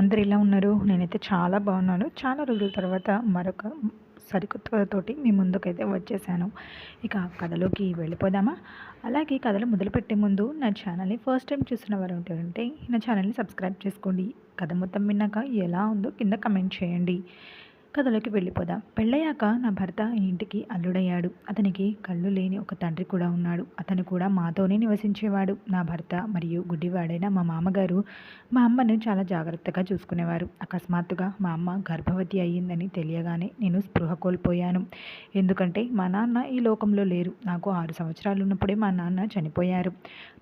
అందరు ఎలా ఉన్నారు? నేనైతే చాలా బాగున్నాను. చాలా రోజుల తర్వాత మరొక సరికొత్తతోటి మీ ముందుకైతే వచ్చేసాను. ఇక కథలోకి వెళ్ళిపోదామా? అలాగే కథలు మొదలుపెట్టే ముందు నా ఛానల్ని ఫస్ట్ టైం చూసిన వారు ఉంటారంటే నా ఛానల్ని సబ్స్క్రైబ్ చేసుకోండి. కథ మొత్తం విన్నాక ఎలా ఉందో కింద కమెంట్ చేయండి. కథలోకి వెళ్ళిపోదాం. పెళ్ళయ్యాక నా భర్త ఈ ఇంటికి అల్లుడయ్యాడు. అతనికి కళ్ళు లేని ఒక తండ్రి కూడా ఉన్నాడు. అతను కూడా మాతోనే నివసించేవాడు. నా భర్త మరియు గుడ్డివాడైన మా మామగారు మా అమ్మను చాలా జాగ్రత్తగా చూసుకునేవారు. అకస్మాత్తుగా మా అమ్మ గర్భవతి అయ్యిందని తెలియగానే నేను స్పృహ కోల్పోయాను. ఎందుకంటే మా నాన్న ఈ లోకంలో లేరు. నాకు ఆరు సంవత్సరాలు ఉన్నప్పుడే మా నాన్న చనిపోయారు.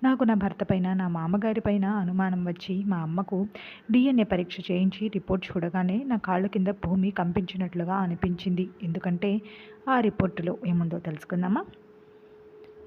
నాకు నా భర్త పైన నా మామగారి పైన అనుమానం వచ్చి మా అమ్మకు డిఎన్ఏ పరీక్ష చేయించి రిపోర్ట్ చూడగానే నా కాళ్ళ కింద భూమి కంపించినట్లుగా అనిపించింది. ఎందుకంటే ఆ రిపోర్టులో ఏముందో తెలుసుకుందామా?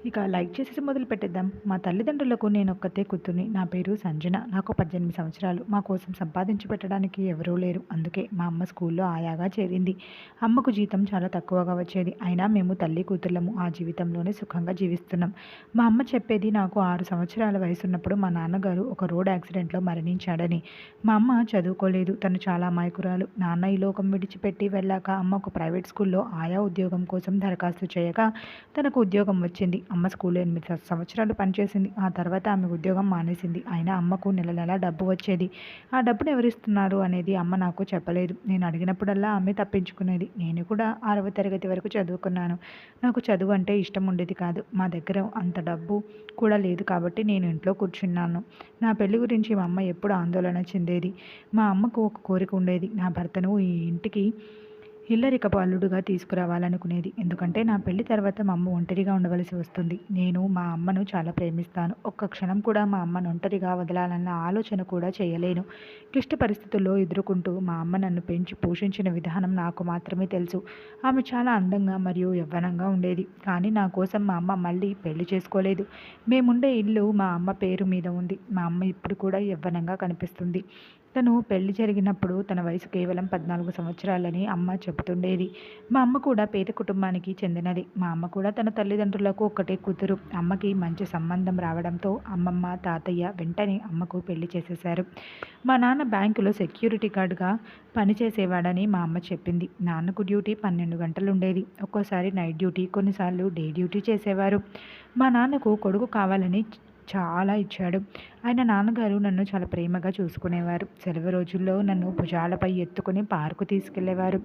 ఇక లైక్ చేసేసి మొదలు పెట్టేద్దాం. మా తల్లిదండ్రులకు నేను ఒక్కతే కూతుర్ని. నా పేరు సంజన. నాకు పద్దెనిమిది సంవత్సరాలు. మా కోసం సంపాదించి పెట్టడానికి ఎవరూ లేరు. అందుకే మా అమ్మ స్కూల్లో ఆయాగా చేరింది. అమ్మకు జీతం చాలా తక్కువగా వచ్చేది. అయినా మేము తల్లి కూతుర్లము. ఆ జీవితంలోనే సుఖంగా జీవిస్తున్నాం. మా అమ్మ చెప్పేది నాకు ఆరు సంవత్సరాల వయసు ఉన్నప్పుడు మా నాన్నగారు ఒక రోడ్ యాక్సిడెంట్లో మరణించాడని. మా అమ్మ చదువుకోలేదు. తను చాలా మాయకురాలు నాన్న ఈ లోకం విడిచిపెట్టి వెళ్ళాక అమ్మ ఒక ప్రైవేట్ స్కూల్లో ఆయా ఉద్యోగం కోసం దరఖాస్తు చేయగా తనకు ఉద్యోగం వచ్చింది. అమ్మ స్కూల్లో ఎనిమిది సంవత్సరాలు పనిచేసింది. ఆ తర్వాత ఆమె ఉద్యోగం మానేసింది. అయినా అమ్మకు నెల నెల డబ్బు వచ్చేది. ఆ డబ్బును ఎవరిస్తున్నారు అనేది అమ్మ నాకు చెప్పలేదు. నేను అడిగినప్పుడల్లా ఆమె తప్పించుకునేది. నేను కూడా ఆరవ తరగతి వరకు చదువుకున్నాను. నాకు చదువు అంటే ఇష్టం ఉండేది కాదు. మా దగ్గర అంత డబ్బు కూడా లేదు కాబట్టి నేను ఇంట్లో కూర్చున్నాను. నా పెళ్ళి గురించి మా అమ్మ ఎప్పుడు ఆందోళన చెందేది. మా అమ్మకు ఒక కోరిక ఉండేది. నా భర్తను ఈ ఇంటికి ఇల్లరికపు అల్లుడుగా తీసుకురావాలనుకునేది. ఎందుకంటే నా పెళ్ళి తర్వాత మా అమ్మ ఒంటరిగా ఉండవలసి వస్తుంది. నేను మా అమ్మను చాలా ప్రేమిస్తాను. ఒక్క క్షణం కూడా మా అమ్మను ఒంటరిగా వదలాలన్న ఆలోచన కూడా చేయలేను. క్లిష్ట పరిస్థితుల్లో ఎదుర్కొంటూ మా అమ్మ నన్ను పెంచి పోషించిన విధానం నాకు మాత్రమే తెలుసు. ఆమె చాలా అందంగా మరియు యవ్వనంగా ఉండేది. కానీ నా కోసం మా అమ్మ మళ్ళీ పెళ్ళి చేసుకోలేదు. మేముండే ఇల్లు మా అమ్మ పేరు మీద ఉంది. మా అమ్మ ఇప్పుడు కూడా యవ్వనంగా కనిపిస్తుంది. తను పెళ్ళి జరిగినప్పుడు తన వయసు కేవలం పద్నాలుగు సంవత్సరాలని అమ్మ చెబుతుండేది. మా అమ్మ కూడా పేద కుటుంబానికి చెందినది. మా అమ్మ కూడా తన తల్లిదండ్రులకు ఒక్కటే కూతురు. అమ్మకి మంచి సంబంధం రావడంతో అమ్మమ్మ తాతయ్య వెంటనే అమ్మకు పెళ్ళి చేసేశారు. మా నాన్న బ్యాంకులో సెక్యూరిటీ గార్డ్గా పనిచేసేవాడని మా అమ్మ చెప్పింది. నాన్నకు డ్యూటీ పన్నెండు గంటలు ఉండేది ఒక్కోసారి నైట్ డ్యూటీ కొన్నిసార్లు డే డ్యూటీ చేసేవారు. మా నాన్నకు కొడుకు కావాలని చాలా ఇచ్చాడు. ఆయన నాన్నగారు నన్ను చాలా ప్రేమగా చూసుకునేవారు. సెలవు రోజుల్లో నన్ను భుజాలపై ఎత్తుకుని పార్కు తీసుకెళ్ళేవారు.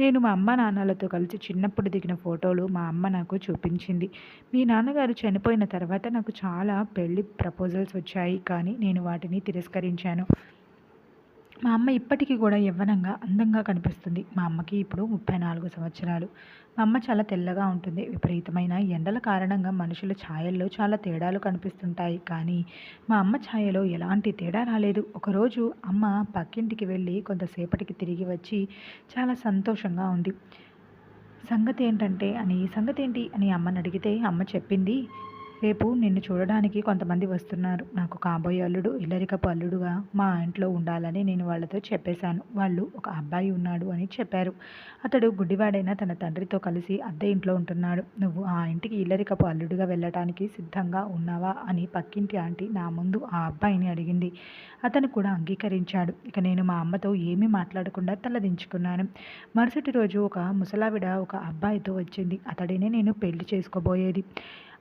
నేను మా అమ్మ నాన్నలతో కలిసి చిన్నప్పుడు దిగిన ఫోటోలు మా అమ్మ నాకు చూపించింది. మీ నాన్నగారు చనిపోయిన తర్వాత నాకు చాలా పెళ్ళి ప్రపోజల్స్ వచ్చాయి. కానీ నేను వాటిని తిరస్కరించాను. మా అమ్మ ఇప్పటికీ కూడా యవ్వనంగా అందంగా కనిపిస్తుంది. మా అమ్మకి ఇప్పుడు ముప్పై నాలుగు సంవత్సరాలు. మా అమ్మ చాలా తెల్లగా ఉంటుంది. విపరీతమైన ఎండల కారణంగా మనుషుల ఛాయల్లో చాలా తేడాలు కనిపిస్తుంటాయి. కానీ మా అమ్మ ఛాయలో ఎలాంటి తేడా రాలేదు. ఒకరోజు అమ్మ పక్కింటికి వెళ్ళి కొంతసేపటికి తిరిగి వచ్చి చాలా సంతోషంగా ఉంది. సంగతి ఏంటంటే అని సంగతి ఏంటి అని అమ్మని అడిగితే అమ్మ చెప్పింది రేపు నిన్ను చూడడానికి కొంతమంది వస్తున్నారు. నాకు కాబోయే అల్లుడు ఇల్లరికపు అల్లుడుగా మా ఇంట్లో ఉండాలని నేను వాళ్ళతో చెప్పేశాను. వాళ్ళు ఒక అబ్బాయి ఉన్నాడు అని చెప్పారు. అతడు గుడ్డివాడైన తన తండ్రితో కలిసి అద్దె ఇంట్లో ఉంటున్నాడు. నువ్వు ఆ ఇంటికి ఇల్లరికపు అల్లుడుగా వెళ్ళటానికి సిద్ధంగా ఉన్నావా అని పక్కింటి ఆంటీ నా ముందు ఆ అబ్బాయిని అడిగింది. అతను కూడా అంగీకరించాడు. ఇక నేను మా అమ్మతో ఏమీ మాట్లాడకుండా తలదించుకున్నాను. మరుసటి రోజు ఒక ముసలావిడ ఒక అబ్బాయితో వచ్చింది. అతడినే నేను పెళ్ళి చేసుకోబోయేది.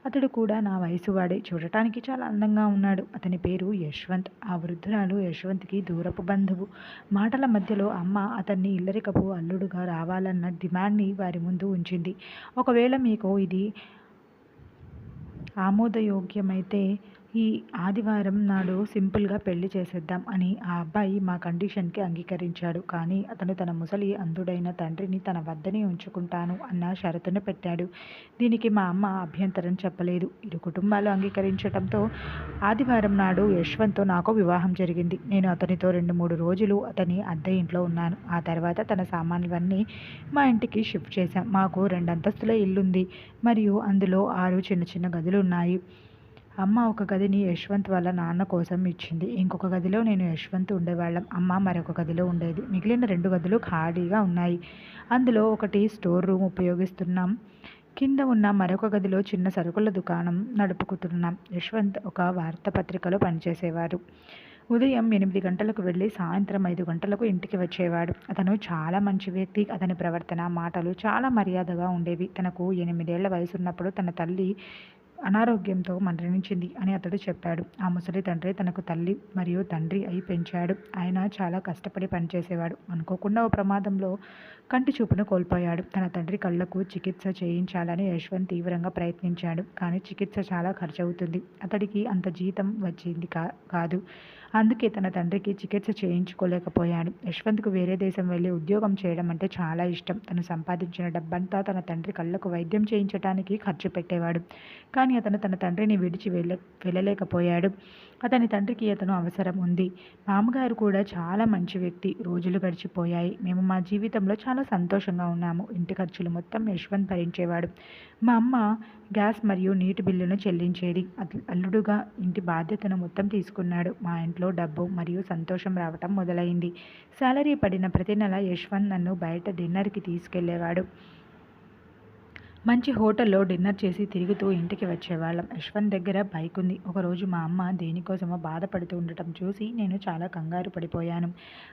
అతడు కూడా నా వయసు వాడే చూడటానికి చాలా అందంగా ఉన్నాడు. అతని పేరు యశ్వంత్. ఆ వృద్ధురాలు యశ్వంత్కి దూరపు బంధువు. మాటల మధ్యలో అమ్మ అతన్ని ఇల్లరికపు అల్లుడుగా రావాలన్న డిమాండ్ని వారి ముందు ఉంచింది. ఒకవేళ మీకు ఇది ఆమోదయోగ్యమైతే ఈ ఆదివారం నాడు సింపుల్గా పెళ్ళి చేసేద్దాం అని ఆ అబ్బాయి మా కండిషన్కి అంగీకరించాడు. కానీ అతను తన ముసలి అంధుడైన తండ్రిని తన వద్దనే ఉంచుకుంటాను అన్న షరతును పెట్టాడు. దీనికి మా అమ్మ అభ్యంతరం చెప్పలేదు. ఇరు కుటుంబాలు అంగీకరించడంతో ఆదివారం నాడు యశ్వంత్తో నాకు వివాహం జరిగింది. నేను అతనితో రెండు మూడు రోజులు అతని అద్దె ఇంట్లో ఉన్నాను. ఆ తర్వాత తన సామాన్లన్నీ మా ఇంటికి షిఫ్ట్ చేశాం. మాకు రెండంతస్తుల ఇల్లుంది. మరియు అందులో ఆరు చిన్న చిన్న గదులు ఉన్నాయి అమ్మ ఒక గదిని యశ్వంత్ వాళ్ళ నాన్న కోసం ఇచ్చింది. ఇంకొక గదిలో నేను యశ్వంత్ ఉండేవాళ్ళం. అమ్మ మరొక గదిలో ఉండేది. మిగిలిన రెండు గదులు ఖాళీగా ఉన్నాయి. అందులో ఒకటి స్టోర్ రూమ్ ఉపయోగిస్తున్నాం. కింద ఉన్న మరొక గదిలో చిన్న సరుకుల దుకాణం నడుపుకుతున్నాం యశ్వంత్ ఒక వార్తాపత్రికలో పనిచేసేవారు. ఉదయం ఎనిమిది గంటలకు వెళ్ళి సాయంత్రం ఐదు గంటలకు ఇంటికి వచ్చేవాడు. అతను చాలా మంచి వ్యక్తి. అతని ప్రవర్తన మాటలు చాలా మర్యాదగా ఉండేవి. తనకు ఎనిమిదేళ్ళ వయసున్నప్పుడు తన తల్లి అనారోగ్యంతో మరణించింది అని అతడు చెప్పాడు. ఆ ముసలి తండ్రి తనకు తల్లి మరియు తండ్రి అయి పెంచాడు. ఆయన చాలా కష్టపడి పనిచేసేవాడు. అనుకోకుండా ఓ ప్రమాదంలో కంటి చూపును కోల్పోయాడు. తన తండ్రి కళ్ళకు చికిత్స చేయించాలని యశ్వంత్ తీవ్రంగా ప్రయత్నించాడు. కానీ చికిత్స చాలా ఖర్చవుతుంది. అతడికి అంత జీతం వచ్చింది కా కాదు. అందుకే తన తండ్రికి చికిత్స చేయించుకోలేకపోయాడు. యశ్వంత్కు వేరే దేశం వెళ్ళి ఉద్యోగం చేయడం అంటే చాలా ఇష్టం. తను సంపాదించిన డబ్బంతా తన తండ్రి కళ్ళకు వైద్యం చేయించడానికి ఖర్చు పెట్టేవాడు. కానీ అతను తన తండ్రిని విడిచి వెళ్ళ వెళ్ళలేకపోయాడు. అతని తండ్రికి అతను అవసరం ఉంది. మామగారు కూడా చాలా మంచి వ్యక్తి. రోజులు గడిచిపోయాయి. మేము మా జీవితంలో చాలా సంతోషంగా ఉన్నాము. ఇంటి ఖర్చులు మొత్తం యశ్వంత్ భరించేవాడు. మా అమ్మ గ్యాస్ మరియు నీటి బిల్లును చెల్లించేది. అల్లుడుగా ఇంటి బాధ్యతను మొత్తం తీసుకున్నాడు. మా ఇంట్లో డబ్బు మరియు సంతోషం రావటం మొదలైంది. శాలరీ పడిన ప్రతి నెల యశ్వంత్ నన్ను బయట డిన్నర్కి తీసుకెళ్ళేవాడు. మంచి హోటల్లో డిన్నర్ చేసి తిరుగుతూ ఇంటికి వచ్చేవాళ్ళం. యశ్వంత్ దగ్గర బైక్ ఉంది ఒకరోజు మా అమ్మ దేనికోసమో బాధపడుతూ ఉండటం చూసి నేను చాలా కంగారు పడిపోయాను.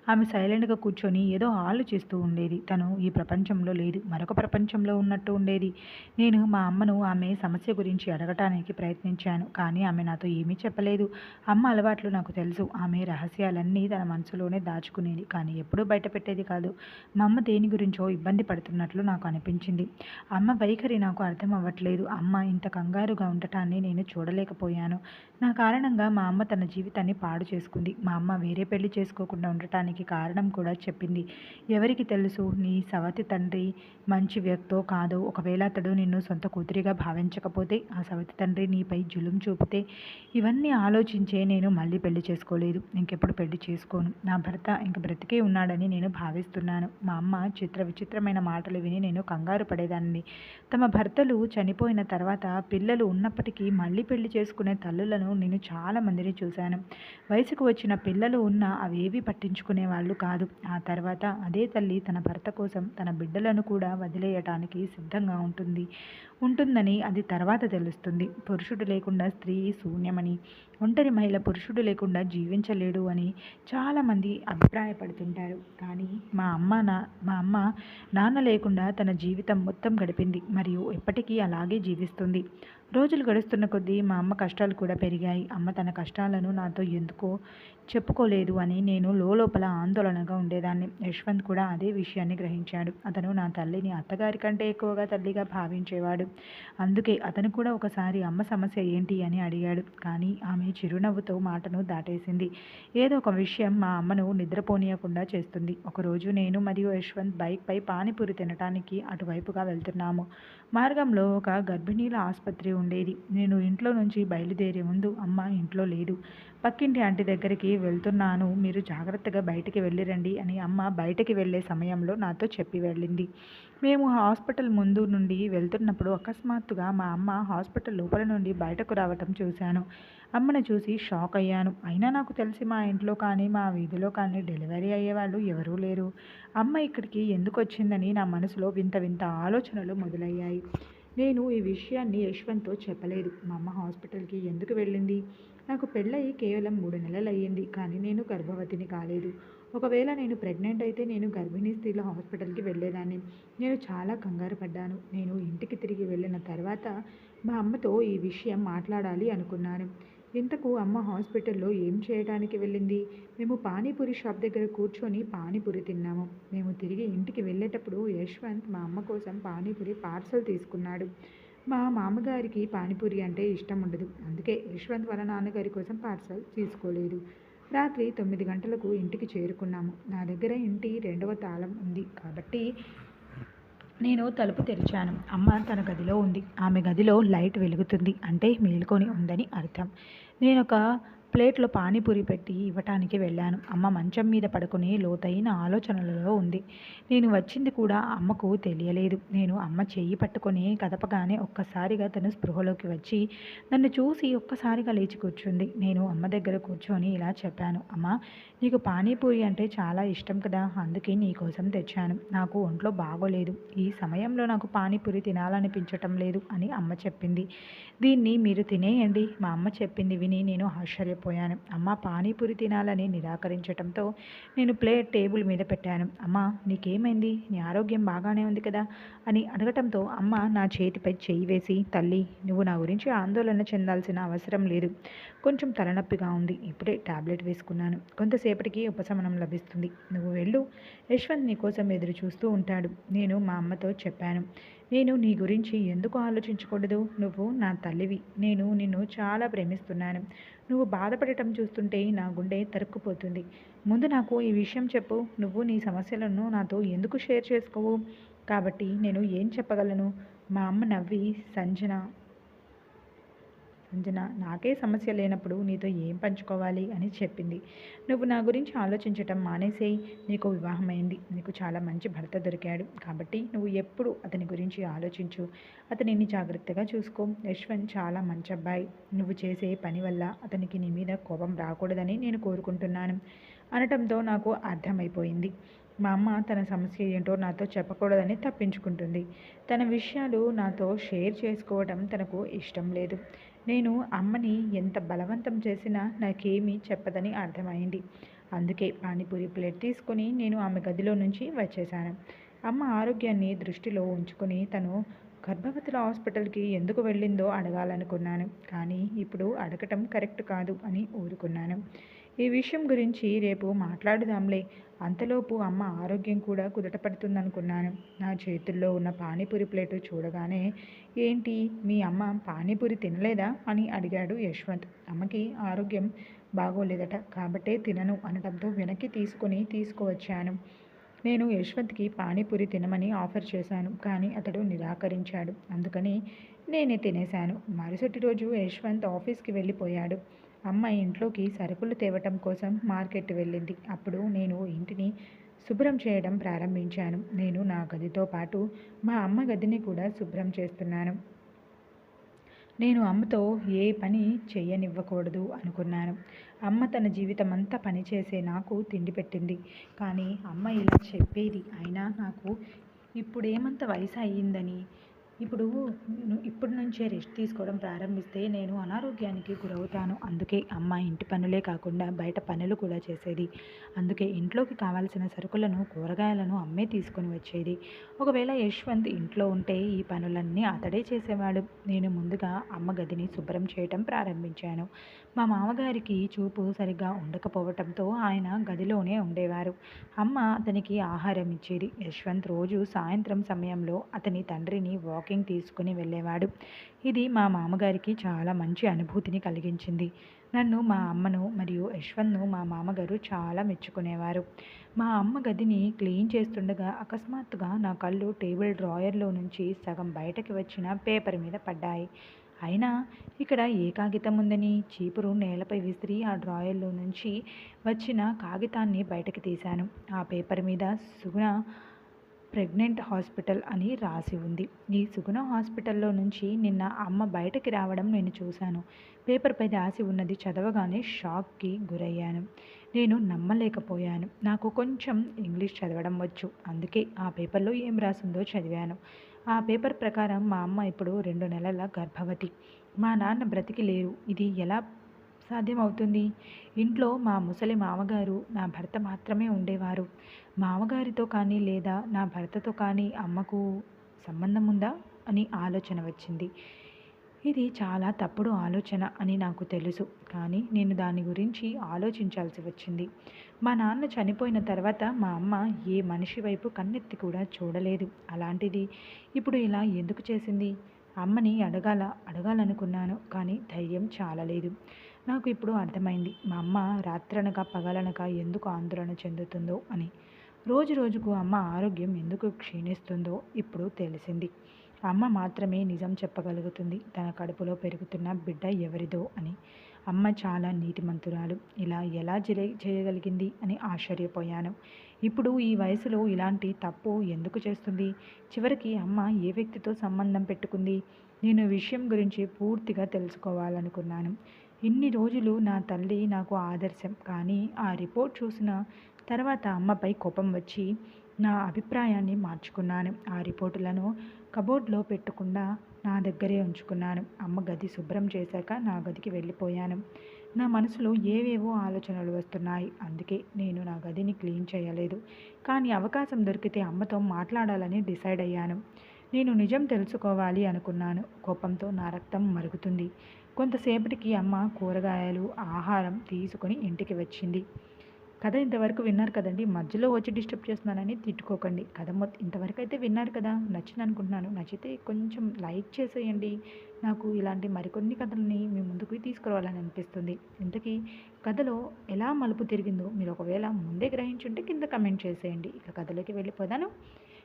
ఆమె సైలెంట్గా కూర్చొని ఏదో ఆలోచిస్తూ ఉండేది. తను ఈ ప్రపంచంలో లేదు మరొక ప్రపంచంలో ఉన్నట్టు ఉండేది. నేను మా అమ్మను ఆమె సమస్య గురించి అడగటానికి ప్రయత్నించాను కానీ ఆమె నాతో ఏమీ చెప్పలేదు. అమ్మ అలవాట్లు నాకు తెలుసు. ఆమె రహస్యాలన్నీ తన మనసులోనే దాచుకునేది కానీ ఎప్పుడూ బయట పెట్టేది కాదు. మా అమ్మ దేని గురించో ఇబ్బంది పడుతున్నట్లు నాకు అనిపించింది. అమ్మ వైఖరి వైఖరి నాకు అర్థం అవ్వట్లేదు. అమ్మ ఇంత కంగారుగా ఉండటాన్ని నేను చూడలేకపోయాను. నా కారణంగా మా అమ్మ తన జీవితాన్ని పాడు చేసుకుంది. మా అమ్మ వేరే పెళ్ళి చేసుకోకుండా ఉండటానికి కారణం కూడా చెప్పింది. ఎవరికి తెలుసు నీ సవతి తండ్రి మంచి వ్యక్తో కాదో. ఒకవేళ అతడు నిన్ను సొంత కూతురిగా భావించకపోతే ఆ సవతి తండ్రి నీపై జులుం చూపితే ఇవన్నీ ఆలోచించే నేను మళ్ళీ పెళ్ళి చేసుకోలేదు. ఇంకెప్పుడు పెళ్ళి చేసుకోను. నా భర్త ఇంక బ్రతికే ఉన్నాడని నేను భావిస్తున్నాను. మా అమ్మ చిత్ర విచిత్రమైన మాటలు విని నేను కంగారు పడేదాన్ని. తమ భర్తలు చనిపోయిన తర్వాత పిల్లలు ఉన్నప్పటికీ మళ్ళీ పెళ్ళి చేసుకునే తల్లులను నేను చాలా మందిని చూశాను. వయసుకు వచ్చిన పిల్లలు ఉన్న అవేవి పట్టించుకునే వాళ్ళు కాదు. ఆ తర్వాత అదే తల్లి తన భర్త కోసం తన బిడ్డలను కూడా వదిలేయటానికి సిద్ధంగా ఉంటుంది. ఉంటుందని అది తర్వాత తెలుస్తుంది. పురుషుడు లేకుండా స్త్రీ శూన్యమని ఒంటరి మహిళ పురుషుడు లేకుండా జీవించలేడు అని చాలామంది అభిప్రాయపడుతుంటారు. కానీ మా అమ్మ నా మా అమ్మ నాన్న లేకుండా తన జీవితం మొత్తం గడిపింది మరియు ఎప్పటికీ అలాగే జీవిస్తుంది. రోజులు గడుస్తున్న కొద్దీ మా అమ్మ కష్టాలు కూడా పెరిగాయి. అమ్మ తన కష్టాలను నాతో ఎందుకో చెప్పుకోలేదు అని నేను లోపల ఆందోళనగా ఉండేదాన్ని. యశ్వంత్ కూడా అదే విషయాన్ని గ్రహించాడు. అతను నా తల్లిని అత్తగారి కంటే ఎక్కువగా తల్లిగా భావించేవాడు. అందుకే అతను కూడా ఒకసారి అమ్మ సమస్య ఏంటి అని అడిగాడు. కానీ ఆమె చిరునవ్వుతో మాటను దాటేసింది. ఏదో ఒక విషయం మా అమ్మను నిద్రపోనీయకుండా చేస్తుంది. ఒకరోజు నేను మరియు యశ్వంత్ బైక్పై పానీపూరి తినటానికి అటువైపుగా వెళ్తున్నాము. మార్గంలో ఒక గర్భిణీల ఆసుపత్రి ఉండేది. నేను ఇంట్లో నుంచి బయలుదేరే ముందు అమ్మ ఇంట్లో లేదు. పక్కింటి ఆంటీ దగ్గరికి వెళ్తున్నాను. మీరు జాగ్రత్తగా బయటికి వెళ్ళిరండి అని అమ్మ బయటికి వెళ్ళే సమయంలో నాతో చెప్పి వెళ్ళింది. మేము హాస్పిటల్ ముందు నుండి వెళ్తున్నప్పుడు అకస్మాత్తుగా మా అమ్మ హాస్పిటల్ లోపల నుండి బయటకు రావటం చూశాను. అమ్మను చూసి షాక్ అయ్యాను. అయినా నాకు తెలిసి మా ఇంట్లో కానీ మా వీధిలో కానీ డెలివరీ అయ్యేవాళ్ళు ఎవరూ లేరు. అమ్మ ఇక్కడికి ఎందుకు వచ్చిందని నా మనసులో వింత వింత ఆలోచనలు మొదలయ్యాయి. నేను ఈ విషయాన్ని యశ్వంత్తో చెప్పలేదు. మా అమ్మ హాస్పిటల్కి ఎందుకు వెళ్ళింది? నాకు పెళ్ళయి కేవలం మూడు నెలలు అయ్యింది కానీ నేను గర్భవతిని కాలేదు. ఒకవేళ నేను ప్రెగ్నెంట్ అయితే నేను గర్భిణీ స్త్రీల హాస్పిటల్కి వెళ్ళేదాన్ని. నేను చాలా కంగారు పడ్డాను. నేను ఇంటికి తిరిగి వెళ్ళిన తర్వాత మా అమ్మతో ఈ విషయం మాట్లాడాలి అనుకున్నాను. ఇంతకు అమ్మ హాస్పిటల్లో ఏం చేయడానికి వెళ్ళింది? మేము పానీపూరి షాప్ దగ్గర కూర్చొని పానీపూరి తిన్నాము. మేము తిరిగి ఇంటికి వెళ్ళేటప్పుడు యశ్వంత్ మా అమ్మ కోసం పానీపూరి పార్సల్ తీసుకున్నాడు. మా మామగారికి పానీపూరి అంటే ఇష్టం ఉండదు. అందుకే యశ్వంత్ వాళ్ళ నాన్నగారి కోసం పార్సల్ తీసుకోలేదు. రాత్రి తొమ్మిది గంటలకు ఇంటికి చేరుకున్నాము. నా దగ్గర ఇంటి రెండవ తాళం ఉంది. కాబట్టి నేను తలుపు తెరిచాను. అమ్మ తన గదిలో ఉంది. ఆమె గదిలో లైట్ వెలుగుతుంది. అంటే మేలుకొని ఉందని అర్థం. నేను ఒక ప్లేట్లో పానీపూరి పెట్టి ఇవ్వటానికి వెళ్ళాను. అమ్మ మంచం మీద పడుకుని లోతైన ఆలోచనలలో ఉంది. నేను వచ్చింది కూడా అమ్మకు తెలియలేదు. నేను అమ్మ చెయ్యి పట్టుకొని కదపగానే ఒక్కసారిగా తను స్పృహలోకి వచ్చి నన్ను చూసి ఒక్కసారిగా లేచి కూర్చుంది. నేను అమ్మ దగ్గర కూర్చొని ఇలా చెప్పాను. అమ్మ నీకు పానీపూరి అంటే చాలా ఇష్టం కదా. అందుకే నీకోసం తెచ్చాను. నాకు ఒంట్లో బాగోలేదు. ఈ సమయంలో నాకు పానీపూరి తినాలనిపించటం లేదు అని అమ్మ చెప్పింది. దీన్ని మీరు తినేయండి. మా అమ్మ చెప్పింది విని నేను ఆశ్చర్య ఆశ్చర్యపోయాను అమ్మ పానీపూరి తినాలని నిరాకరించటంతో నేను ప్లేట్ టేబుల్ మీద పెట్టాను. అమ్మ నీకేమైంది? నీ ఆరోగ్యం బాగానే ఉంది కదా? అని అడగటంతో అమ్మ నా చేతిపై చేయి వేసి తల్లి నువ్వు నా గురించి ఆందోళన చెందాల్సిన అవసరం లేదు. కొంచెం తలనొప్పిగా ఉంది. ఇప్పుడే టాబ్లెట్ వేసుకున్నాను. కొంతసేపటికి ఉపశమనం లభిస్తుంది. నువ్వు వెళ్ళు. యశ్వంత్ నీ కోసం ఎదురు చూస్తూ ఉంటాడు. నేను మా అమ్మతో చెప్పాను. నేను నీ గురించి ఎందుకు ఆలోచించకూడదు? నువ్వు నా తల్లివి. నేను నిన్ను చాలా ప్రేమిస్తున్నాను. నువ్వు బాధపడటం చూస్తుంటే నా గుండె తరుక్కుపోతుంది. ముందు నాకు ఈ విషయం చెప్పు. నువ్వు నీ సమస్యలను నాతో ఎందుకు షేర్ చేసుకోవు? కాబట్టి నేను ఏం చెప్పగలను? మా అమ్మ నవ్వి సంజన సంజన నాకే సమస్య లేనప్పుడు నీతో ఏం పంచుకోవాలి అని చెప్పింది. నువ్వు నా గురించి ఆలోచించటం మానేసేయి. నీకు వివాహమైంది. నీకు చాలా మంచి భర్త దొరికాడు. కాబట్టి నువ్వు ఎప్పుడు అతని గురించి ఆలోచించు. అతనిని జాగ్రత్తగా చూసుకో. యశ్వంత్ చాలా మంచి అబ్బాయి నువ్వు చేసే పని వల్ల అతనికి నీ మీద కోపం రాకూడదని నేను కోరుకుంటున్నాను. అనటంతో నాకు అర్థమైపోయింది. మా అమ్మ తన సమస్య ఏంటో నాతో చెప్పకూడదని తప్పించుకుంటుంది. తన విషయాలు నాతో షేర్ చేసుకోవడం తనకు ఇష్టం లేదు. నేను అమ్మని ఎంత బలవంతం చేసినా నాకేమీ చెప్పదని అర్థమైంది. అందుకే పానీపూరి ప్లేట్ తీసుకొని నేను ఆమె గదిలో నుంచి వచ్చేశాను. అమ్మ ఆరోగ్యాన్ని దృష్టిలో ఉంచుకొని తను గర్భవతుల హాస్పిటల్కి ఎందుకు వెళ్ళిందో అడగాలనుకున్నాను. కానీ ఇప్పుడు అడగటం కరెక్ట్ కాదు అని ఊరుకున్నాను. ఈ విషయం గురించి రేపు మాట్లాడుదాంలే. అంతలోపు అమ్మ ఆరోగ్యం కూడా కుదటపడుతుందనుకున్నాను. నా చేతుల్లో ఉన్న పానీపూరి ప్లేటు చూడగానే ఏంటి? మీ అమ్మ పానీపూరి తినలేదా? అని అడిగాడు యశ్వంత్. అమ్మకి ఆరోగ్యం బాగోలేదట కాబట్టే తినను అనడంతో వెనక్కి తీసుకొని తీసుకువచ్చాను. నేను యశ్వంత్కి పానీపూరి తినమని ఆఫర్ చేశాను కానీ అతడు నిరాకరించాడు. అందుకని నేనే తినేశాను. మరుసటి రోజు యశ్వంత్ ఆఫీస్కి వెళ్ళిపోయాడు. అమ్మ ఇంట్లోకి సరుకులు తేవటం కోసం మార్కెట్ వెళ్ళింది. అప్పుడు నేను ఇంటిని శుభ్రం చేయడం ప్రారంభించాను. నేను నా గదితో పాటు మా అమ్మ గదిని కూడా శుభ్రం చేస్తున్నాను. నేను అమ్మతో ఏ పని చేయనివ్వకూడదు అనుకున్నాను. అమ్మ తన జీవితం అంతా పనిచేసే నాకు తిండి పెట్టింది. కానీ అమ్మ ఇలా చెప్పేది అయినా నాకు ఇప్పుడేమంత వయసు అయ్యిందని ఇప్పుడు ఇప్పటి నుంచే రెస్ట్ తీసుకోవడం ప్రారంభిస్తే నేను అనారోగ్యానికి గురవుతాను. అందుకే అమ్మ ఇంటి పనులే కాకుండా బయట పనులు కూడా చేసేది. అందుకే ఇంట్లోకి కావాల్సిన సరుకులను కూరగాయలను అమ్మే తీసుకొని వచ్చేది. ఒకవేళ యశ్వంత్ ఇంట్లో ఉంటే ఈ పనులన్నీ అతడే చేసేవాడు. నేను ముందుగా అమ్మ గదిని శుభ్రం చేయటం ప్రారంభించాను. మా మామగారికి చూపు సరిగ్గా ఉండకపోవటంతో ఆయన గదిలోనే ఉండేవారు. అమ్మ అతనికి ఆహారం ఇచ్చేది. యశ్వంత్ రోజు సాయంత్రం సమయంలో అతని తండ్రిని వాక్ వాకింగ్ తీసుకుని వెళ్ళేవాడు. ఇది మా మామగారికి చాలా మంచి అనుభూతిని కలిగించింది. నన్ను మా అమ్మను మరియు యశ్వంత్ను మా మామగారు చాలా మెచ్చుకునేవారు. మా అమ్మ గదిని క్లీన్ చేస్తుండగా అకస్మాత్తుగా నా కళ్ళు టేబుల్ డ్రాయర్లో నుంచి సగం బయటకి వచ్చిన పేపర్ మీద పడ్డాయి. అయినా ఇక్కడ ఏ కాగితం ఉందని చీపురు నేలపై విసిరి ఆ డ్రాయర్లో నుంచి వచ్చిన కాగితాన్ని బయటకు తీశాను. ఆ పేపర్ మీద సుగుణ ప్రెగ్నెంట్ హాస్పిటల్ అని రాసి ఉంది. ఈ సుగుణ హాస్పిటల్లో నుంచి నిన్న అమ్మ బయటకి రావడం నేను చూశాను. పేపర్పై రాసి ఉన్నది చదవగానే షాక్కి గురయ్యాను. నేను నమ్మలేకపోయాను. నాకు కొంచెం ఇంగ్లీష్ చదవడం వచ్చు. అందుకే ఆ పేపర్లో ఏం రాసిందో చదివాను. ఆ పేపర్ ప్రకారం మా అమ్మ ఇప్పుడు రెండు నెలల గర్భవతి. మా నాన్న బ్రతికి లేరు ఇది ఎలా సాధ్యమవుతుంది. ఇంట్లో మా ముసలి మామగారు నా భర్త మాత్రమే ఉండేవారు. మామగారితో కానీ లేదా నా భర్తతో కానీ అమ్మకు సంబంధం ఉందా? అని ఆలోచన వచ్చింది. ఇది చాలా తప్పుడు ఆలోచన అని నాకు తెలుసు. కానీ నేను దాని గురించి ఆలోచించాల్సి వచ్చింది. మా నాన్న చనిపోయిన తర్వాత మా అమ్మ ఏ మనిషి వైపు కన్నెత్తి కూడా చూడలేదు. అలాంటిది ఇప్పుడు ఇలా ఎందుకు చేసింది? అమ్మని అడగాల అడగాలనుకున్నాను కానీ ధైర్యం చాలలేదు. నాకు ఇప్పుడు అర్థమైంది. మా అమ్మ రాత్రనక పగలనక ఎందుకు ఆందోళన చెందుతుందో అని. రోజు రోజుకు అమ్మ ఆరోగ్యం ఎందుకు క్షీణిస్తుందో ఇప్పుడు తెలిసింది. అమ్మ మాత్రమే నిజం చెప్పగలుగుతుంది. తన కడుపులో పెరుగుతున్న బిడ్డ ఎవరిదో అని. అమ్మ చాలా నీతిమంతురాలు. ఇలా ఎలా చేయగలిగింది అని ఆశ్చర్యపోయాను. ఇప్పుడు ఈ వయసులో ఇలాంటి తప్పు ఎందుకు చేస్తుంది? చివరికి అమ్మ ఏ వ్యక్తితో సంబంధం పెట్టుకుంది? నేను విషయం గురించి పూర్తిగా తెలుసుకోవాలనుకున్నాను. ఇన్ని రోజులు నా తల్లి నాకు ఆదర్శం. కానీ ఆ రిపోర్ట్ చూసిన తర్వాత అమ్మపై కోపం వచ్చి నా అభిప్రాయాన్ని మార్చుకున్నాను. ఆ రిపోర్టులను కబోర్డ్లో పెట్టకుండా నా దగ్గరే ఉంచుకున్నాను. అమ్మ గది శుభ్రం చేశాక నా గదికి వెళ్ళిపోయాను. నా మనసులో ఏవేవో ఆలోచనలు వస్తున్నాయి. అందుకే నేను నా గదిని క్లీన్ చేయలేదు. కానీ అవకాశం దొరికితే అమ్మతో మాట్లాడాలని డిసైడ్ అయ్యాను. నేను నిజం తెలుసుకోవాలి అనుకున్నాను. కోపంతో నా రక్తం మరుగుతుంది. కొంతసేపటికి అమ్మ కూరగాయలు ఆహారం తీసుకొని ఇంటికి వచ్చింది. కథ ఇంతవరకు విన్నారు కదండి. మధ్యలో వచ్చి డిస్టర్బ్ చేస్తున్నానని తిట్టుకోకండి. కథ మొత్తం ఇంతవరకు అయితే విన్నారు కదా. నచ్చింది అనుకుంటున్నాను నచ్చితే కొంచెం లైక్ చేసేయండి. నాకు ఇలాంటి మరికొన్ని కథలని మీ ముందుకు తీసుకురావాలని అనిపిస్తుంది. ఇంతకీ కథలో ఎలా మలుపు తిరిగిందో మీరు ఒకవేళ ముందే గ్రహించుంటే కింద కమెంట్ చేసేయండి. ఇక కథలోకి వెళ్ళిపోదాను.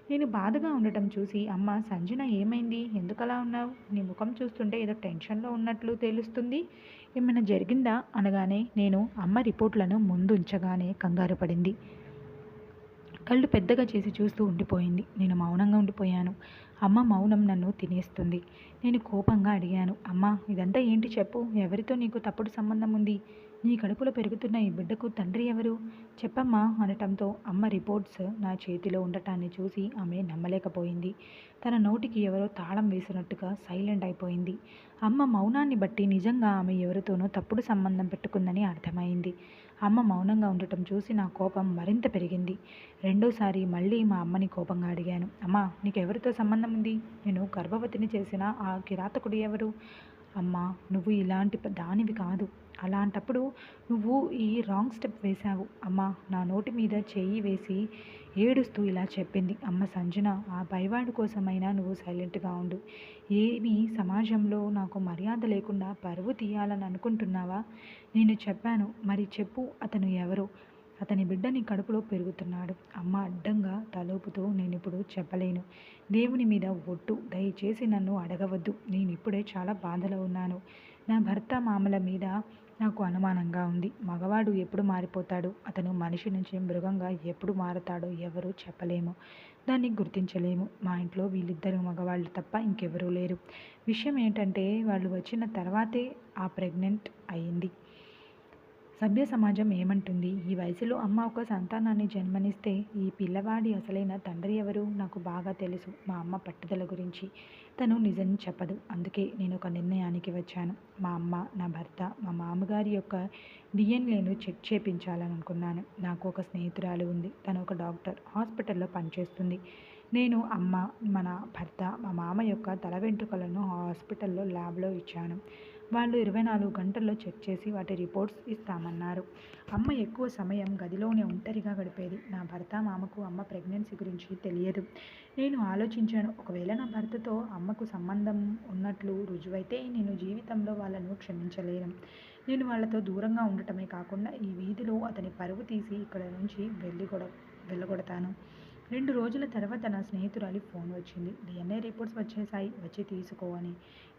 నేను బాధగా ఉండటం చూసి అమ్మ సంజన ఏమైంది? ఎందుకలా ఉన్నావు? నీ ముఖం చూస్తుంటే ఏదో టెన్షన్లో ఉన్నట్లు తెలుస్తుంది. ఏమైనా జరిగిందా? అనగానే నేను అమ్మ రిపోర్ట్లను ముందు ఉంచగానే కంగారు పడింది. కళ్ళు పెద్దగా చేసి చూస్తూ ఉండిపోయింది. నేను మౌనంగా ఉండిపోయాను. అమ్మ మౌనం నన్ను తినేస్తుంది. నేను కోపంగా అడిగాను అమ్మ ఇదంతా ఏంటి చెప్పు? ఎవరితో నీకు తప్పుడు సంబంధం ఉంది? నీ కడుపులో పెరుగుతున్న ఈ బిడ్డకు తండ్రి ఎవరు? చెప్పమ్మా అనటంతో అమ్మ రిపోర్ట్స్ నా చేతిలో ఉండటాన్ని చూసి ఆమె నమ్మలేకపోయింది. తన నోటికి ఎవరో తాళం వేసినట్టుగా సైలెంట్ అయిపోయింది. అమ్మ మౌనాన్ని బట్టి నిజంగా ఆమె ఎవరితోనో తప్పుడు సంబంధం పెట్టుకుందని అర్థమైంది. అమ్మ మౌనంగా ఉండటం చూసి నా కోపం మరింత పెరిగింది. రెండోసారి మళ్ళీ మా అమ్మని కోపంగా అడిగాను. అమ్మ నీకు ఎవరితో సంబంధం ఉంది? నేను గర్భవతిని చేసిన ఆ కిరాతకుడు ఎవరు? అమ్మ నువ్వు ఇలాంటి దానివి కాదు. అలాంటప్పుడు నువ్వు ఈ రాంగ్ స్టెప్ వేశావు. అమ్మా నా నోటి మీద చెయ్యి వేసి ఏడుస్తూ ఇలా చెప్పింది. అమ్మ సంజన ఆ పైవాడి కోసమైనా నువ్వు సైలెంట్గా ఉండు. ఏమీ సమాజంలో నాకు మర్యాద లేకుండా పరువు తీయాలని అనుకుంటున్నావా? నేను చెప్పాను. మరి చెప్పు అతను ఎవరు? అతని బిడ్డని కడుపులో పెరుగుతున్నాడు. అమ్మ అడ్డంగా తలోపుతో నేను ఇప్పుడు చెప్పలేను. దేవుని మీద ఒట్టు. దయచేసి నన్ను అడగవద్దు. నేను ఇప్పుడే చాలా బాధలో ఉన్నాను. నా భర్త మామల మీద నాకు అనుమానంగా ఉంది. మగవాడు ఎప్పుడు మారిపోతాడు? అతను మనిషి నుంచి మృగంగా ఎప్పుడు మారతాడో ఎవరూ చెప్పలేము. దాన్ని గుర్తించలేము. మా ఇంట్లో వీళ్ళిద్దరు మగవాళ్ళు తప్ప ఇంకెవరూ లేరు. విషయం ఏంటంటే వాళ్ళు వచ్చిన తర్వాతే ఆ ప్రెగ్నెంట్ అయింది. సభ్య సమాజం ఏమంటుంది? ఈ వయసులో అమ్మ ఒక సంతానాన్ని జన్మనిస్తే ఈ పిల్లవాడి అసలైన తండ్రి ఎవరు? నాకు బాగా తెలుసు. మా అమ్మ పట్టుదల గురించి. తను నిజం చెప్పదు. అందుకే నేను ఒక నిర్ణయానికి వచ్చాను. మా అమ్మ నా భర్త మా మామగారి యొక్క డిఎన్ఏను చెక్ చేపించాలని అనుకున్నాను నాకు ఒక స్నేహితురాలు ఉంది. తను ఒక డాక్టర్. హాస్పిటల్లో పనిచేస్తుంది. నేను అమ్మ మన భర్త మా మామ యొక్క తల వెంట్రుకలను హాస్పిటల్లో ల్యాబ్లో ఇచ్చాను. వాళ్ళు ఇరవై నాలుగు గంటల్లో చెక్ చేసి వాటి రిపోర్ట్స్ ఇస్తామన్నారు. అమ్మ ఎక్కువ సమయం గదిలోనే ఒంటరిగా గడిపేది. నా భర్త మామకు అమ్మ ప్రెగ్నెన్సీ గురించి తెలియదు. నేను ఆలోచించాను ఒకవేళ నా భర్తతో అమ్మకు సంబంధం ఉన్నట్లు రుజువైతే నేను జీవితంలో వాళ్ళను క్షమించలేను. నేను వాళ్ళతో దూరంగా ఉండటమే కాకుండా ఈ వీధిలో అతని పరువు తీసి ఇక్కడ నుంచి వెళ్ళి వెళ్ళగొడతాను. రెండు రోజుల తర్వాత నా స్నేహితురాలి ఫోన్ వచ్చింది. డిఎన్ఏ రిపోర్ట్స్ వచ్చేసాయి వచ్చి తీసుకో అని.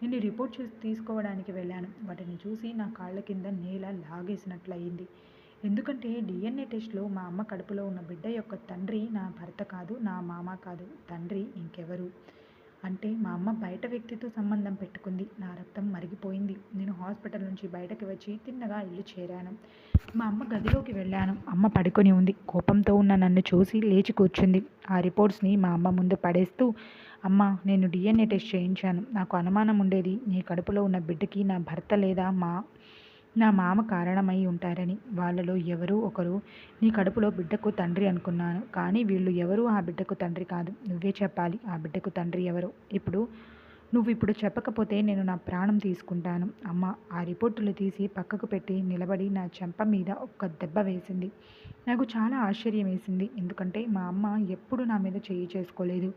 నేను రిపోర్ట్ చూసి తీసుకోవడానికి వెళ్ళాను. వాటిని చూసి నా కాళ్ళ కింద నేల లాగేసినట్లయింది. ఎందుకంటే డిఎన్ఏ టెస్ట్లో మా అమ్మ కడుపులో ఉన్న బిడ్డ యొక్క తండ్రి నా భర్త కాదు నా మామ కాదు. తండ్రి ఇంకెవరు? అంటే మా అమ్మ బయట వ్యక్తితో సంబంధం పెట్టుకుంది. నా రక్తం మరిగిపోయింది. నేను హాస్పిటల్ నుంచి బయటకు వచ్చి తిన్నగా ఇల్లు చేరాను. మా అమ్మ గదిలోకి వెళ్ళాను. అమ్మ పడుకొని ఉంది. కోపంతో ఉన్న నన్ను చూసి లేచి కూర్చుంది. ఆ రిపోర్ట్స్ని మా అమ్మ ముందు పడేస్తూ అమ్మ నేను డిఎన్ఏ టెస్ట్ చేయించాను. నాకు అనుమానం ఉండేది నీ కడుపులో ఉన్న బిడ్డకి నా భర్త లేదా మా నా మామ కారణమై ఉంటారని. వాళ్ళలో ఎవరో ఒకరు నీ కడుపులో బిడ్డకు తండ్రి అనుకున్నాను కానీ వీళ్ళు ఎవరు ఆ బిడ్డకు తండ్రి కాదు. నువ్వే చెప్పాలి ఆ బిడ్డకు తండ్రి ఎవరు. ఇప్పుడు నువ్వు ఇప్పుడు చెప్పకపోతే నేను నా ప్రాణం తీసుకుంటాను. అమ్మ ఆ రిపోర్టులు తీసి పక్కకు పెట్టి నిలబడి నా చెంప మీద ఒక్క దెబ్బ వేసింది. నాకు చాలా ఆశ్చర్యం వేసింది. ఎందుకంటే మా అమ్మ ఎప్పుడు నా మీద చేయి చేసుకోలేదు.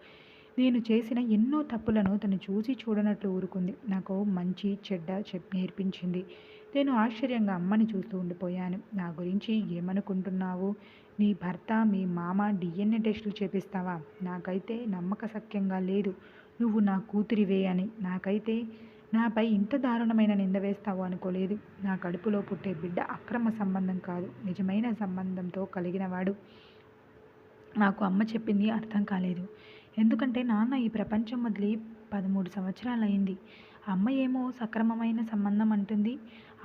నేను చేసిన ఎన్నో తప్పులను తను చూసి చూడనట్లు ఊరుకుంది. నాకు మంచి చెడ్డ చెప్ నేర్పించింది. నేను ఆశ్చర్యంగా అమ్మని చూస్తూ ఉండిపోయాను. నా గురించి ఏమనుకుంటున్నావు? నీ భర్త మీ మామ డిఎన్ఏ టెస్టులు చేపిస్తావా? నాకైతే నమ్మక సఖ్యంగా లేదు. నువ్వు నా కూతురివే అని. నాకైతే నాపై ఇంత దారుణమైన నింద వేస్తావు అనుకోలేదు. నా కడుపులో పుట్టే బిడ్డ అక్రమ సంబంధం కాదు. నిజమైన సంబంధంతో కలిగినవాడు. నాకు అమ్మ చెప్పింది అర్థం కాలేదు. ఎందుకంటే నాన్న ఈ ప్రపంచం వదిలి పదమూడు సంవత్సరాలైంది. అమ్మ ఏమో సక్రమమైన సంబంధం అంటుంది.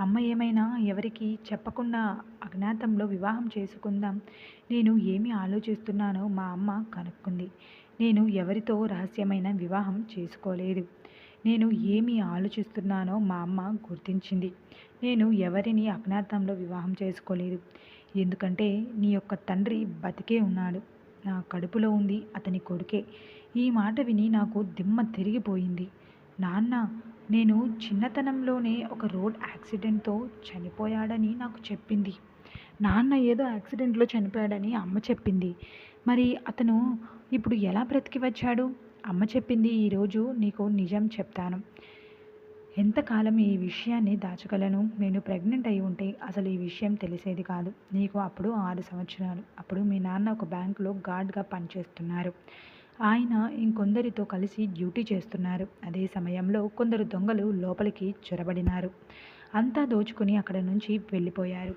అమ్మ ఏమైనా ఎవరికి చెప్పకుండా అజ్ఞాతంలో వివాహం చేసుకుందాం. నేను ఏమి ఆలోచిస్తున్నానో మా అమ్మ కనుక్కుంది. నేను ఎవరితో రహస్యమైన వివాహం చేసుకోలేదు. నేను ఏమి ఆలోచిస్తున్నానో మా అమ్మ గుర్తించింది. నేను ఎవరిని అజ్ఞాతంలో వివాహం చేసుకోలేదు. ఎందుకంటే నీ యొక్క తండ్రి బతికే ఉన్నాడు. నా కడుపులో ఉంది అతని కొడుకే. ఈ మాట విని నాకు దిమ్మ తిరిగిపోయింది. నాన్న నేను చిన్నతనంలోనే ఒక రోడ్ యాక్సిడెంట్తో చనిపోయాడని నాకు చెప్పింది. నాన్న ఏదో యాక్సిడెంట్లో చనిపోయాడని అమ్మ చెప్పింది. మరి అతను ఇప్పుడు ఎలా బ్రతికి వచ్చాడు? అమ్మ చెప్పింది ఈరోజు నీకు నిజం చెప్తాను. ఎంతకాలం ఈ విషయాన్ని దాచగలను? నేను ప్రెగ్నెంట్ అయి ఉంటే అసలు ఈ విషయం తెలిసేది కాదు. నీకు అప్పుడు ఆరు సంవత్సరాలు. అప్పుడు మీ నాన్న ఒక బ్యాంకులో గార్డ్గా పనిచేస్తున్నారు. ఆయన ఇంకొందరితో కలిసి డ్యూటీ చేస్తున్నారు. అదే సమయంలో కొందరు దొంగలు లోపలికి చొరబడినారు. అంతా దోచుకుని అక్కడ నుంచి వెళ్ళిపోయారు.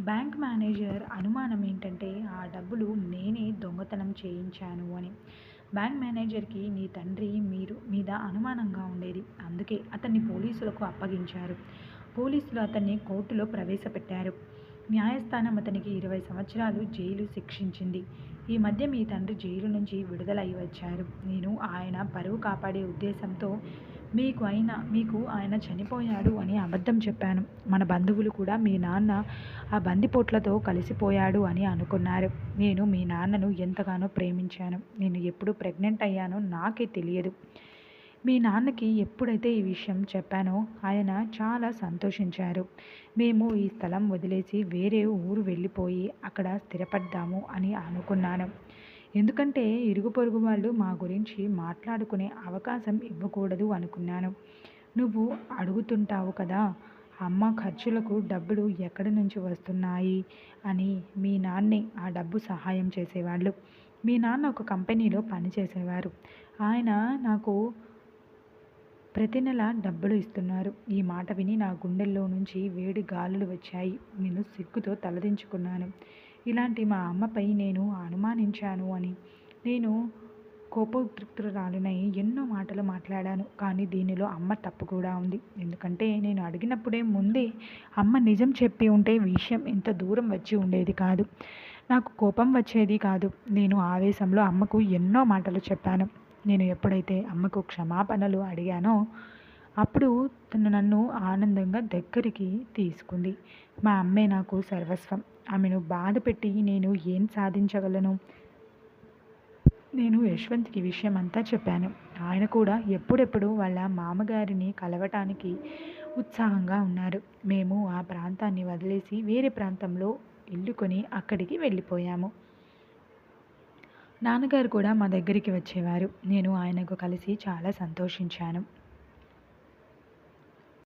బ్యాంక్ మేనేజర్ అనుమానం ఏంటంటే ఆ డబ్బులు నేనే దొంగతనం చేయించాను అని. బ్యాంక్ మేనేజర్కి నీ తండ్రి మీరు మీద అనుమానంగా ఉండేది. అందుకే అతన్ని పోలీసులకు అప్పగించారు. పోలీసులు అతన్ని కోర్టులో ప్రవేశపెట్టారు. న్యాయస్థానం అతనికి ఇరవై సంవత్సరాలు జైలు శిక్షించింది. ఈ మధ్య మీ తండ్రి జైలు నుంచి విడుదలై వచ్చారు. నేను ఆయన పరువు కాపాడే ఉద్దేశంతో మీకు అయిన మీకు ఆయన చనిపోయాడు అని అబద్ధం చెప్పాను. మన బంధువులు కూడా మీ నాన్న ఆ బందిపోట్లతో కలిసిపోయాడు అని అనుకున్నారు. నేను మీ నాన్నను ఎంతగానో ప్రేమించాను. నేను ఎప్పుడు ప్రెగ్నెంట్ అయ్యానో నాకే తెలియదు. మీ నాన్నకి ఎప్పుడైతే ఈ విషయం చెప్పానో ఆయన చాలా సంతోషించారు. మేము ఈ స్థలం వదిలేసి వేరే ఊరు వెళ్ళిపోయి అక్కడ స్థిరపడ్డాము అని అనుకున్నాను. ఎందుకంటే ఇరుగు పొరుగు వాళ్ళు మా గురించి మాట్లాడుకునే అవకాశం ఇవ్వకూడదు అనుకున్నాను. నువ్వు అడుగుతుంటావు కదా అమ్మ ఖర్చులకు డబ్బులు ఎక్కడి నుంచి వస్తున్నాయి అని మీ నాన్నే ఆ డబ్బు సహాయం చేసేవాళ్ళు. మీ నాన్న ఒక కంపెనీలో పనిచేసేవారు. ఆయన నాకు ప్రతి నెల డబ్బులు ఇస్తున్నారు. ఈ మాట విని నా గుండెల్లో నుంచి వేడి గాలులు వచ్చాయి. నేను సిగ్గుతో తలదించుకున్నాను. ఇలాంటి మా అమ్మపై నేను అనుమానించాను అని. నేను కోపోద్రిక్తురాలునై ఎన్నో మాటలు మాట్లాడాను. కానీ దీనిలో అమ్మ తప్పు కూడా ఉంది. ఎందుకంటే నేను అడిగినప్పుడే ముందే అమ్మ నిజం చెప్పి ఉంటే విషయం ఇంత దూరం వచ్చి ఉండేది కాదు. నాకు కోపం వచ్చేది కాదు. నేను ఆవేశంలో అమ్మకు ఎన్నో మాటలు చెప్పాను. నేను ఎప్పుడైతే అమ్మకు క్షమాపణలు అడిగానో అప్పుడు తను నన్ను ఆనందంగా దగ్గరికి తీసుకుంది. మా అమ్మే నాకు సర్వస్వం. ఆమెను బాధ పెట్టి నేను ఏం సాధించగలను? నేను యశ్వంత్కి విషయం అంతా చెప్పాను. ఆయన కూడా ఎప్పుడెప్పుడు వాళ్ళ మామగారిని కలవటానికి ఉత్సాహంగా ఉన్నారు. మేము ఆ ప్రాంతాన్ని వదిలేసి వేరే ప్రాంతంలో ఇల్లుకొని అక్కడికి వెళ్ళిపోయాము. నాన్నగారు కూడా మా దగ్గరికి వచ్చేవారు. నేను ఆయనకు కలిసి చాలా సంతోషించాను.